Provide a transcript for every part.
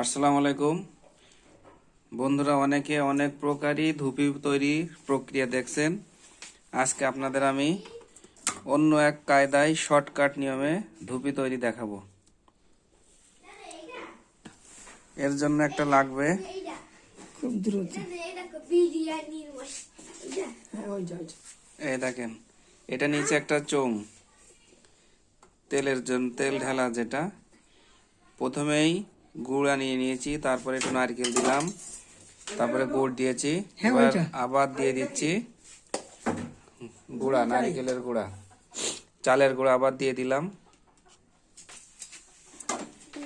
আসসালামু আলাইকুম। বন্ধুরা অনেকে অনেক প্রকারই ধুপি তৈরি প্রক্রিয়া দেখছেন। আজকে আপনাদের আমি অন্য এক কায়দায় শর্টকাট নিয়মে ধুপি তৈরি দেখাবো। এর জন্য একটা লাগবে। খুব দ্রুত। এই দেখেন এটা নিচে একটা চোং তেলের জন্য তেল ঢালা যেটা। প্রথমেই গুঁড়া নিয়ে নিয়েছি তারপরে একটু নারকেল দিলাম তারপরে গুড় দিয়েছি হ্যাঁ, এবার আবার দিয়ে দিচ্ছি। গুঁড়া নারকেলের গুঁড়া চালের গুঁড়া আবার দিয়ে দিলাম।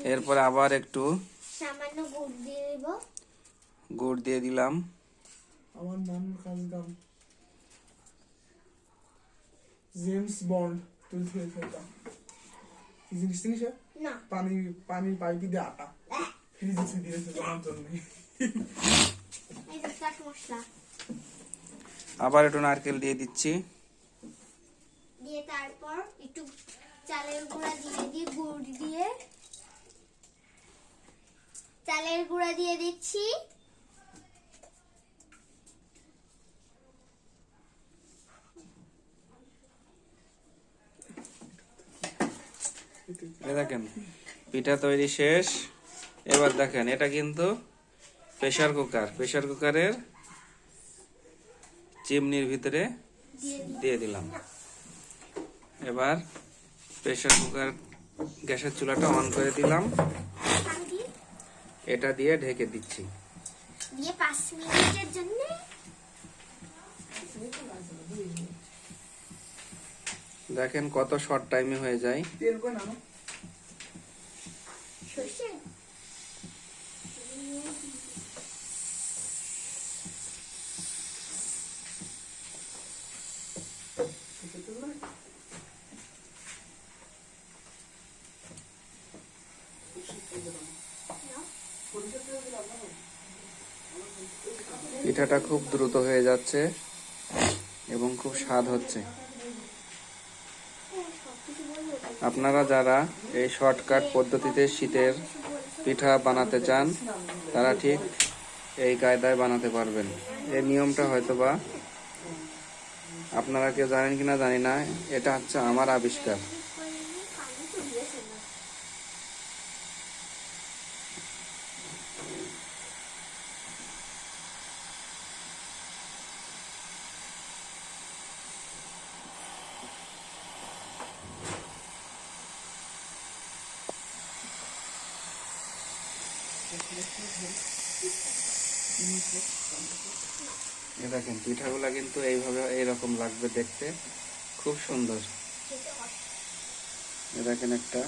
এরপরে আবার একটু সামান্য গুড় দিয়ে দেব। গুড় দিয়ে দিলাম। আমার নাম কাজদাম জেমস বন্ড তুলসী কি জিনিস চিনিস না পানি পাইপি দিয়ে আটা ফ্রিজে দিয়েছে তোমার জন্য এই তো চাট মশলা আবার একটু নারকেল দিয়ে দিচ্ছি। দিয়ে তারপর একটু চালের গুঁড়া দিয়ে দিয়ে গুড় দিয়ে। চালের গুঁড়া দিয়ে দিচ্ছি। দেখেন, পিঠা তৈরি শেষ। এবার দেখেন, এটা কিন্তু প্রেসার কুকার প্রেসার কুকারের চিমনির ভিতরে দিয়ে দিলাম। এবার প্রেসার কুকার গ্যাসের চুলাটা অন করে দিলাম। এটা দিয়ে ঢেকে দিচ্ছি। দিয়ে পাঁচ মিনিটের জন্য দেখেন কত শর্ট টাইমে হয়ে যায়। তেল কই নানো পিঠাটা খুব দ্রুত হয়ে যাচ্ছে এবং খুব স্বাদ হচ্ছে। আপনারা যারা এই শর্টকাট পদ্ধতিতে শীতের পিঠা বানাতে চান, তারা ঠিক এই কায়দায় বানাতে পারবেন। এই নিয়মটা হয়তোবা আপনারা কেউ জানেন কিনা জানি না, এটা হচ্ছে আমার আবিষ্কার। এ দেখেন, পিঠাগুলা কিন্তু এইভাবে এইরকম লাগবে দেখতে। খুব সুন্দর। এ দেখেন একটা।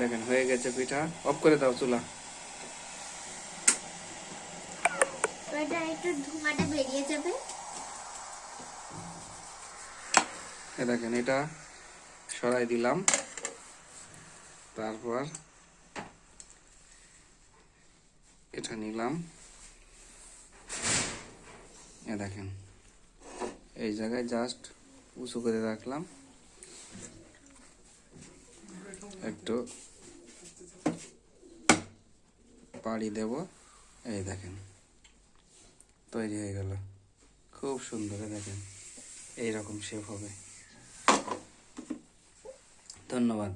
দেখেন, হয়ে গেছে পিঠা। অফ করে দাও চুলা। একটু ধোঁয়াটা বেরিয়ে যাবে। এ দেখেন, এটা সরাই দিলাম। তারপর এটা নিলাম। এ দেখেন, এই জায়গায় জাস্ট উঁচু করে রাখলাম। একটু পাড়ি দেব। এই দেখেন, তৈরি হয়ে গেল। খুব সুন্দর দেখেন, এইরকম শেপ হবে। ধন্যবাদ।